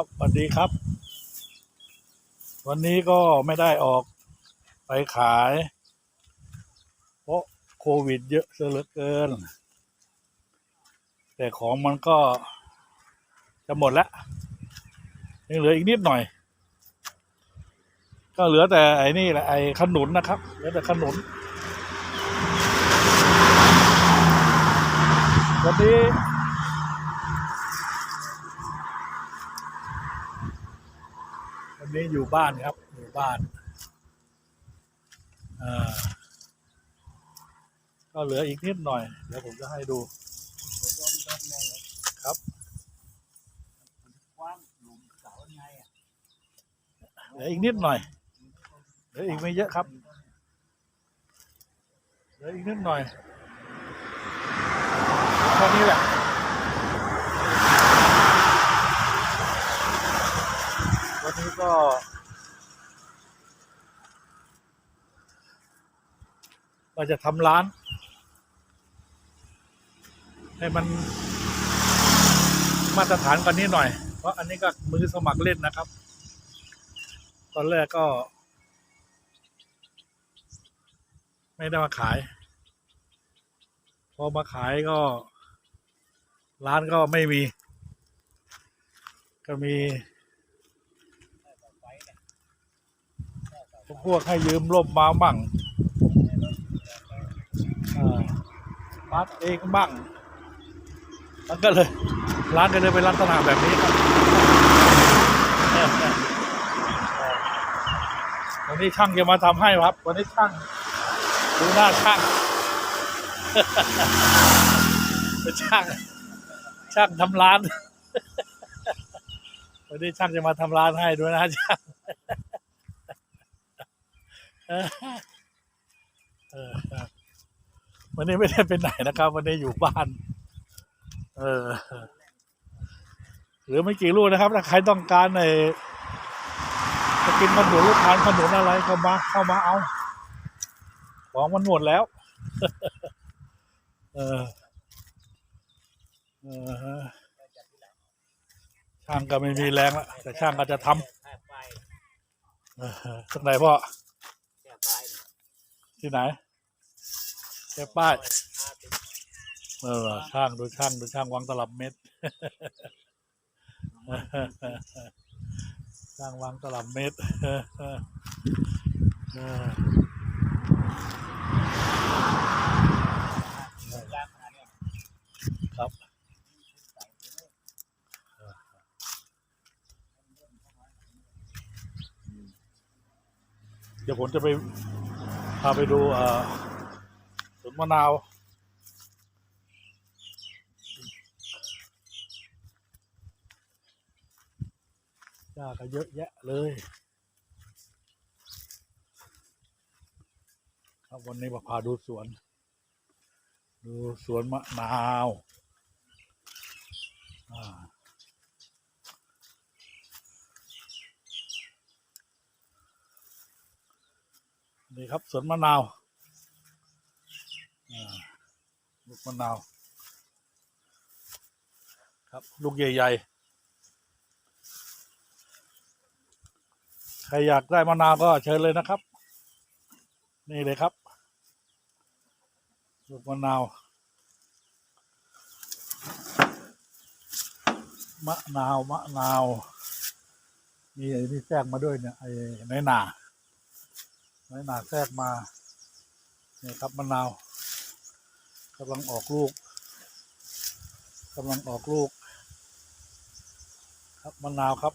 ครับสวัสดีครับ วันนี้ก็ไม่ได้ออกไปขาย เพราะโควิดเยอะเสียเหลือเกิน แต่ของมันก็จะหมดแล้วยังเหลืออีกนิดหน่อย ก็เหลือแต่ไอ้นี่แหละไอ้ขนุนนะครับ เหลือแต่ขนุน วันนี้ นนี้อยู่บ้านครับ อยู่บ้านอ่าก็เหลืออีกนิดหน่อย เดี๋ยวผมจะให้ดูครับกว้างหลุมเสาไงอะเหลืออีกนิดหน่อยเหลืออีกไม่เยอะครับเหลืออีกนิดหน่อยแค่นี้แหละ นี้ก็ เราจะทำร้าน ให้มันมาตรฐานกว่านี้หน่อย เพราะอันนี้ก็มือสมัครเล่นนะครับ ตอนแรกก็ ไม่ได้มาขาย พอมาขายก็ ร้านก็ไม่มี ก็มี พวกให้ยืมร่มมามั่งอ่ามัดเองบ้างมันก็เลยร้านก็เลยเป็นลักษณะแบบนี้ครับวันนี้ช่างจะมาทำให้ครับ วันนี้ช่างดูหน้าช่างเป็นช่างช่างทำร้านวันนี้ช่างจะมาทำร้านให้ด้วยนะช่าง เออวันนี้ไม่ได้ไปไหนนะครับ วันนี้อยู่บ้าน เออ หรือไม่กี่ลูกนะครับ ถ้าใครต้องการในจะกินขนุนลูกทานขนุนอะไรเข้ามาเข้ามาเอา ของมันหมดแล้ว เออเออช่างก็ไม่มีแรงแล้วแต่ช่างก็จะทำสักไหนพ่อ แค่ไปที่ไหนแค่ป้าย เออช่างดูช่างดูช่างวางตลับเม็ด ช่างวางตลับเม็ด เออ ยากขนาดเนี้ย ครับ เดี๋ยว ผมจะไปพาไปดูสวนมะนาว หญ้าก็เยอะแยะเลย ครับวันนี้มาพาดูสวน ดูสวนมะนาว อ่า นี่ครับสวนมะนาวลูกมะนาว ครับลูกใหญ่ๆ ใครอยากได้มะนาวก็เชิญเลยนะครับ นี่เลยครับ ลูกมะนาวมะนาวมะนาวมีไอ้นี่แทรกมาด้วยเนี่ยไอ้ในหนา น้อยหนาแทรกมาเนี่ยครับมะนาวกำลังออกลูกกำลังออกลูก ครับมะนาวครับ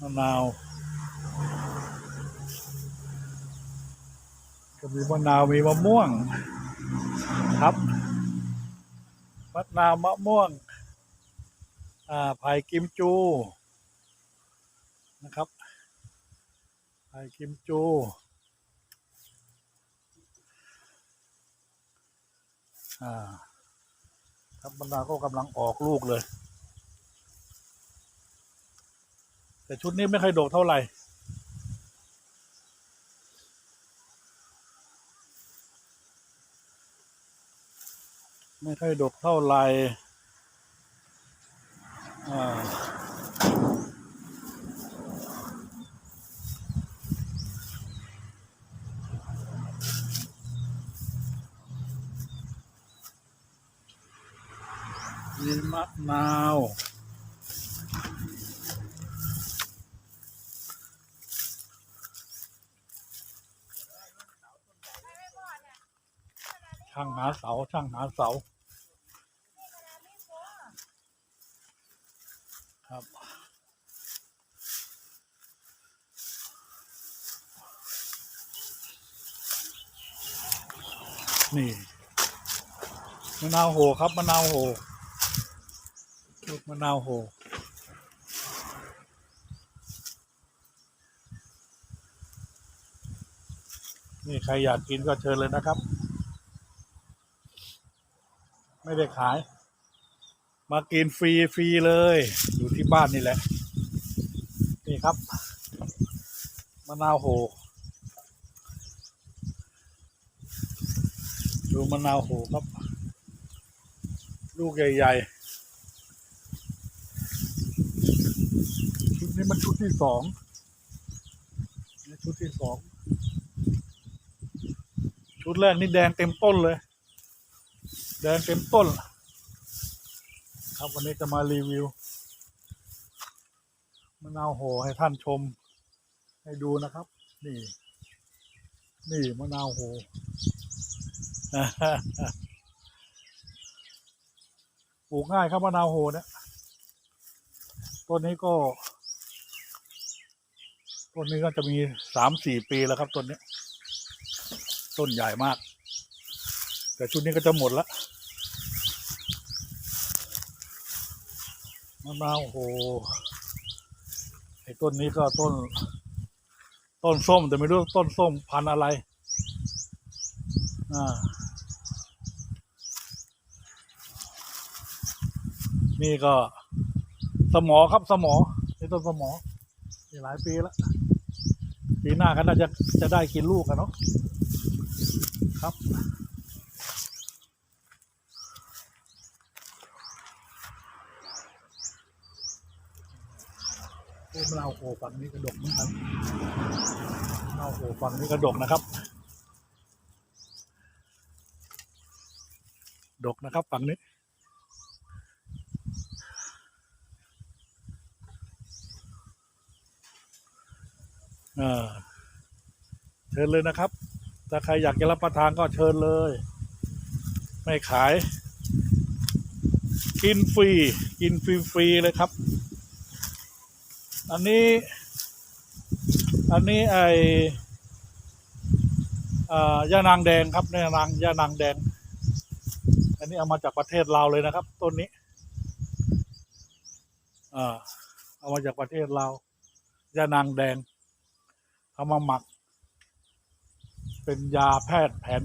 มะนาวก็มีมะนาวมีมะม่วง ครับมะนาวมะม่วงอ่าไผ่กิมจูนะครับ ไผ่กิมจูอ่าครับมะนาก็กำลังออกลูกเลย แต่ชุดนี้ไม่ค่อยโดดเท่าไหร่ไม่ค่อยดกเท่าไหร่ มีมะนาวช่างหาเสาช่างหาเสา ครับ นี่มะนาวโหครับมะนาวโห ลูกมะนาวโหนี่ใครอยากกินก็เชิญเลยนะครับ ไม่ได้ขาย มากินฟรีฟรีเลย อยู่ที่บ้านนี่แหละ นี่ครับมะนาวโห ดูมะนาวโหครับ ลูกใหญ่ ๆ ชุด นี้มันชุดที่สองชุดที่สอง ชุดแรกนี่แดงเต็มต้นเลย แดงเต็มต้น ครับวันนี้จะมารีวิวมะนาวโหให้ท่านชม ให้ดูนะครับ นี่ นี่มะนาวโหปลูกง่ายครับมะนาวโหเนี่ยต้นนี้ก็ ต้นนี้ก็จะมีสามสี่ปีแล้วครับต้นนี้ ต้นใหญ่มาก แต่ชุดนี้ก็จะหมดละมะนาวโหไอ้ต้นนี้ก็ต้น ต้นส้มแต่ไม่รู้ต้นส้มพันธุ์อะไรอ่านี่ก็สมอครับสมอนี่ต้นสมอนี่หลายปีแล้ว หน้าก็น่าจะจะได้กินลูกกันเนาะครับ โอ้มะนาวโหฝั่งนี้กระดกเหมือนกันมะนาวโหฝั่งนี้กระดกนะครับ ดกนะครับฝั่งนี้ เชิญเลยนะครับ ถ้าใครอยากจะรับประทานก็เชิญเลย ไม่ขาย กินฟรี กินฟรีฟรีๆเลยครับ อันนี้ อันนี้ไอย่านางแดงครับย่านางย่านางแดง อันนี้เอามาจากประเทศลาวเลยนะครับ ต้นนี้อเอามาจากประเทศลาวย่านางแดง เอามาหมัก เป็นยาแพทย์แผน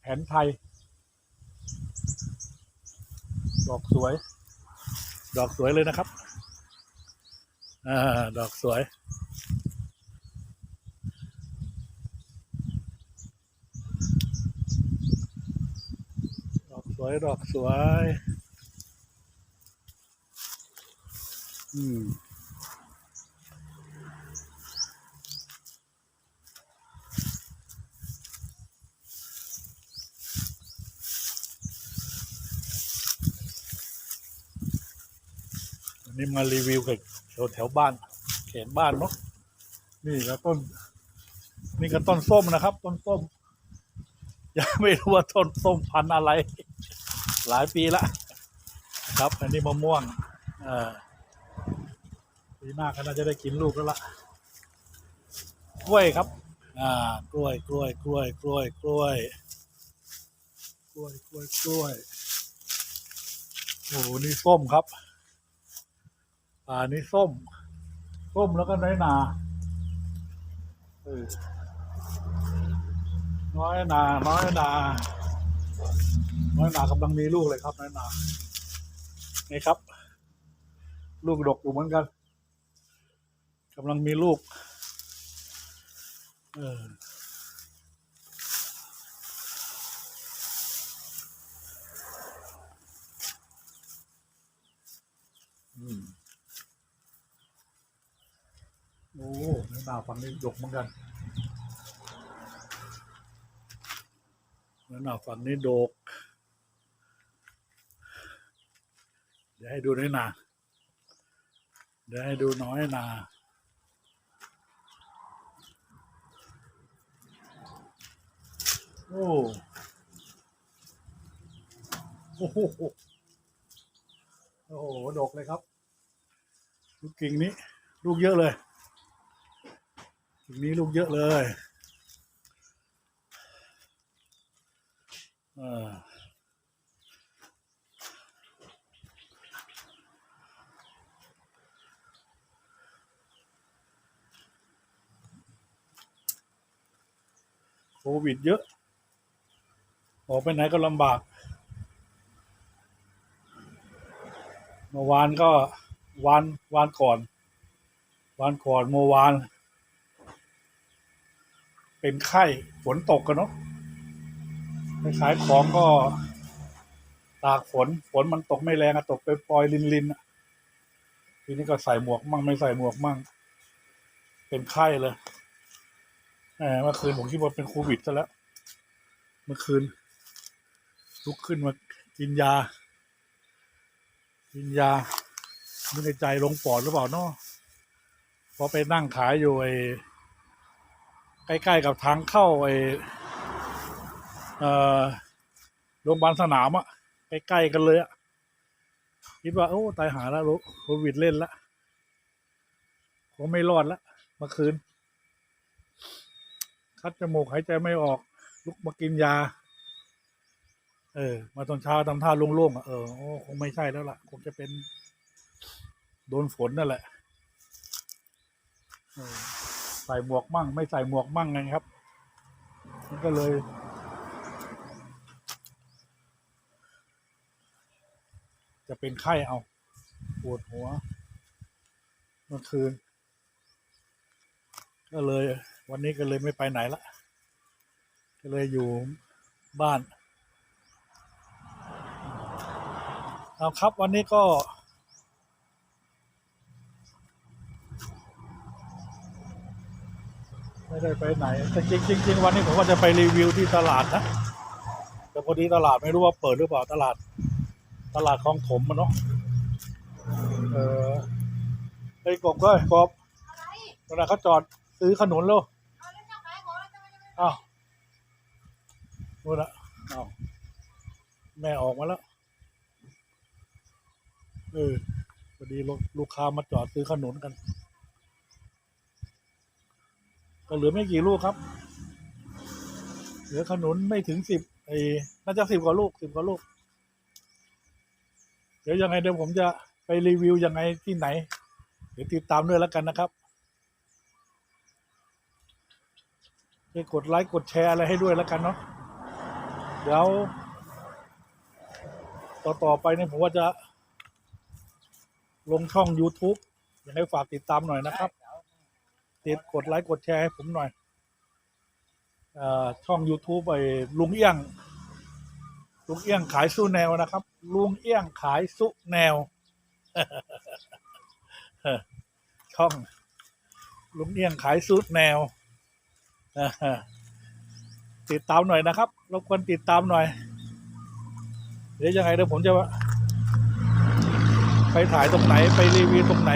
แผนไทย ดอกสวย ดอกสวยเลยนะครับอ่าดอกสวยดอกสวยดอกสวย อืม นนี้มารีวิวกับแถวแถวบ้านเขตบ้านเนาะนี่ก็ต้น นี่ก็ต้นส้มนะครับ ต้นส้มยังไม่รู้ว่าต้นส้มพันธุ์อะไร หลายปีละครับ อันนี้มะม่วงเอ่อปีหน้าก็น่าจะได้กินลูกแล้วล่ะกล้วยครับ อ่ากล้วยกล้วยกล้วยกล้วยกล้วยกล้วยกล้วยกล้วยโอ้โหนี่ส้มครับ อ่านี่ส้ม ส้มแล้วก็น้อยนาเออน้อยนา น้อยนา น้อยนากำลังมีลูกเลยครับ น้อยนานี่ครับ ลูกดกอยู่เหมือนกันกำลังมีลูก เอออืม โอ้ในหนาฝั่งนี้ดกเหมือนกันในหนาฝั่งนี้ดก เดี๋ยวให้ดูน้อยนาเดี๋ยวให้ดูน้อยนาโอ้โอ้โหโอ้โหดกเลยครับ ลูกกิ่งนี้ ลูกเยอะเลย กิ่งนี้ลูกเยอะเลยโควิดเยอะ ออกไปไหนก็ลำบาก เมื่อวานก็วานวานก่อนวานก่อนเมื่อวาน เป็นไข้ฝนตกกันเนาะไปขายของก็ตากฝนฝนมันตกไม่แรงอะตกไปปลอยลินลินๆอะทีนี้ก็ใส่หมวกมั่งไม่ใส่หมวกมั่ง เป็นไข้เลยแมเมื่อคืนผมคิดว่าเป็นโควิดซะแล้ว เมื่อคืนลุกขึ้นมากินยา กินยาไม่ในใจลงปอดหรือเปล่าเนาะพอไปนั่งขายอยู่ไอ ใกล้ๆกับทางเข้าไอ้โรงพยาบาลสนามอะใกล้ๆกันเลยอะคิดว่าโอ้ตายหาแล้วรู้โควิดเล่นละคงไม่รอดละเมื่อคืน คัดจมูกหายใจไม่ออก ลุกมากินยา เออ มาตอนเช้าทำท่าโล่งๆอะเออโอ้คงไม่ใช่แล้วล่ะ คงจะเป็น โดนฝนนั่นแหละ เออ ใส่หมวกมั่ง ไม่ใส่หมวกมั่งไงครับ มันก็เลยจะเป็นไข้เอาปวดหัวเมื่อคืน ก็เลย วันนี้ก็เลยไม่ไปไหนละ ก็เลยอยู่บ้าน เอาครับวันนี้ก็ ไม่ได้ไปไหนแต่จริงจริงวันนี้ผมว่าจะไปรีวิวที่ตลาดนะแต่พอดีตลาดไม่รู้ว่าเปิดหรือเปล่าตลาด ตลาดคลองถมมันเนาะเออไอ้ยกบก็กบเวลาเขาจอดซื้อขนุนแล้วอ้าวนู่นละอ้าวแม่ออกมาแล้วเออพอดีลูกลูกค้ามาจอดซื้อขนุนกัน ก็เหลือไม่กี่ลูกครับ เหลือขนุนไม่ถึงสิบไอ้น่าจะสิบกว่าลูกสิบกว่าลูก เดี๋ยวยังไงเดี๋ยวผมจะไปรีวิวยังไงที่ไหน เดี๋ยวติดตามด้วยแล้วกันนะครับไปกดไลค์กดแชร์อะไรให้ด้วยแล้วกันเนาะเดี๋ยวต่อต่อไปเนี่ยผมว่าจะลงช่อง YouTube ยังไงฝากติดตามหน่อยนะครับ ติดกดไลค์กดแชร์ให้ผมหน่อยอ่อช่อง YouTube ไปลุงเอี้ยง ลุงเอี้ยงขายสู้แนวนะครับ ลุงเอี้ยงขายสู้แนว ช่อง ลุงเอี้ยงขายสู้แนวติดตามหน่อยนะครับรบกวนติดตามหน่อย เดี๋ยวยังไงเดี๋ยวผมจะไปถ่ายตรงไหนไปรีวิวตรงไหน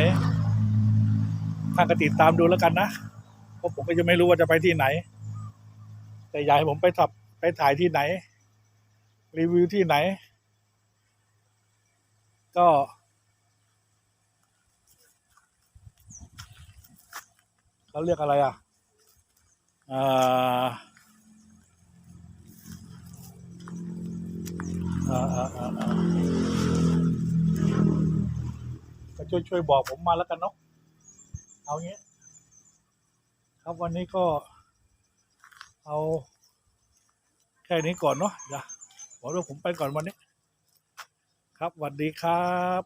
ท่านก็ติดตามดูแล้วกันนะเพราะผมก็จะไม่รู้ว่าจะไปที่ไหน แต่อยากให้ผมไปทับไปถ่ายที่ไหน รีวิวที่ไหน ก็ เขาเรียกอะไรอะอ่าอ่าอ่าอ่าอ่าก็ช่วยช่วยบอกผมมาแล้วกันเนาะ เอาเงี้ย ครับวันนี้ก็เอาแค่นี้ก่อนเนาะเดี๋ยวบอกว่าผมไปก่อนวันนี้ ครับสวัสดีครับ